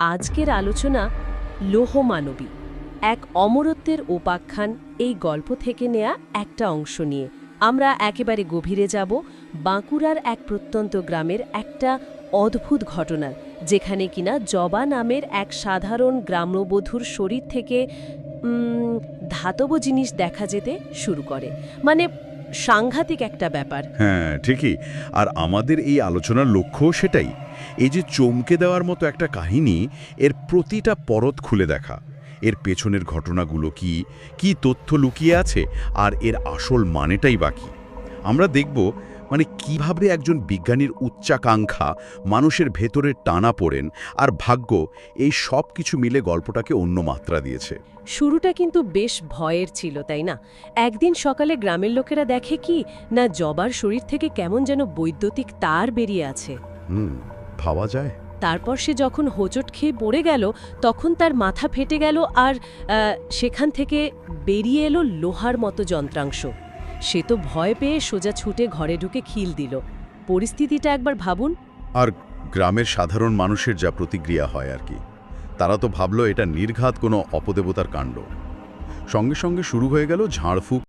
আজকের আলোচনা লোহমানবী, এক অমরত্বের উপাখ্যান। এই গল্প থেকে নেয়া একটা অংশ নিয়ে আমরা একেবারে গভীরে যাব বাঁকুড়ার এক প্রত্যন্ত গ্রামের একটা অদ্ভুত ঘটনার যেখানে কিনা জবা নামের এক সাধারণ গ্রাম্যবধূর শরীর থেকে ধাতব জিনিস দেখা যেতে শুরু করে। মানে সাংঘাতিক একটা ব্যাপার। হ্যাঁ ঠিকই। আর আমাদের এই আলোচনার লক্ষ্যও সেটাই। এই যে চমকে দেওয়ার মতো একটা কাহিনী এর প্রতিটা পরত খুলে দেখা। এর পেছনের ঘটনাগুলো কি? কি তথ্য লুকিয়ে আছে? আর এর আসল মানেটাই বাকি আমরা দেখব মানে কীভাবে একজন বিজ্ঞানীর উচ্চাকাঙ্ক্ষা মানুষের ভেতরে টানা পড়েন আর ভাগ্য এই সব কিছু মিলে গল্পটাকে অন্য মাত্রা দিয়েছে। শুরুটা কিন্তু বেশ ভয়ের ছিল তাই না? একদিন সকালে গ্রামের লোকেরা দেখে কি না জবার শরীর থেকে কেমন যেন বৈদ্যুতিক তার বেরিয়ে আছে। হুম। ভাবা যায়? তারপর সে যখন হোঁচট খেয়ে পড়ে গেল তখন তার মাথা ফেটে গেল আর সেখান থেকে বেরিয়ে এলো লোহার মতো যন্ত্রাংশ। সে তো ভয় পেয়ে সোজা ছুটে ঘরে ঢুকে খিল দিল। পরিস্থিতিটা একবার ভাবুন। আর গ্রামের সাধারণ মানুষের যা প্রতিক্রিয়া হয় আর কি তারা তো ভাবলো এটা নির্ঘাত কোনো অপদেবতার কাণ্ড। সঙ্গে সঙ্গে শুরু হয়ে গেল ঝাড়ফুঁক